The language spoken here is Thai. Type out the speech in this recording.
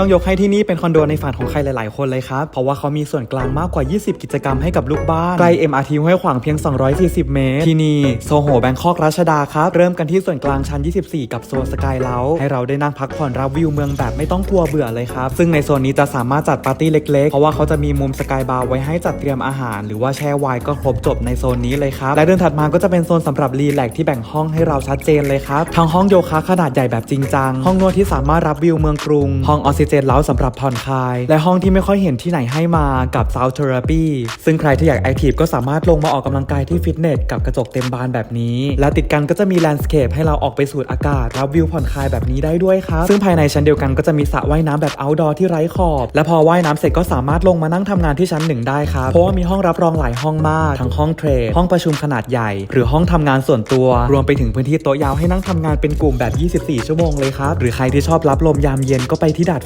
ต้องยกให้ที่นี่เป็นคอนโดในฝันของใครหลาย ๆ คนเลยครับ เพราะว่าเขามีส่วนกลางมากกว่า 20 กิจกรรมให้กับลูกบ้านใกล้ MRT ห้วยขวางเพียง 240 เมตร ที่นี่โซโหแบงคอกรัชดาครับ เริ่มกันที่ส่วนกลางชั้น 24 กับโซนสกายเลาให้เราได้นั่งพักผ่อนรับวิวเมืองแบบไม่ต้องกลัวเบื่อเลยครับ ซึ่งในโซนนี้จะสามารถจัดปาร์ตี้เล็ก ๆ เพราะว่าเขาจะมีมุมสกายบาร์ไว้ให้จัดเตรียมอาหาร หรือว่าแช่ไวน์ก็ครบจบในโซนนี้เลยครับและเดินถัดมาก็จะเป็นโซนสำหรับรีแลกซ์ที่แบ่งห้องให้เราชัดเจนเลยครับทั้งห้องโยคะขนาดใหญ่แบบจริงจังห้องนวดที่สามารถรับวิวเมืองกรุงห้องออซิเจนเล้าสำหรับผ่อนคลาย และห้องที่ไม่ค่อยเห็นที่ไหนให้มากับ Sound Therapy ซึ่งใครที่อยากแอคทีฟก็สามารถลงมาออกกำลังกายที่ฟิตเนสกับกระจกเต็มบานแบบนี้ และติดกันก็จะมีแลนด์สเคปให้เราออกไปสูดอากาศ รับวิวผ่อนคลายแบบนี้ได้ด้วยครับ ซึ่งภายในชั้นเดียวกันก็จะมีสระว่ายน้ำแบบ outdoor ที่ไร้ขอบ และพอว่ายน้ำเสร็จก็สามารถลงมานั่งทำงานที่ชั้นหนึ่งได้ครับ เพราะว่ามีห้องรับรองหลายห้องมาก ทั้งห้องเทรดห้องประชุมขนาดใหญ่ หรือห้องทำงานส่วนตัว รวมไปถึงพื้นที่โต๊ะยาวให้นั่งทำงานเป็นกลุ่มแบบ 24 ชั่วโมงเลยครับ หรือใครที่ชอบรับลมยามเย็นก็ไปที่ดาด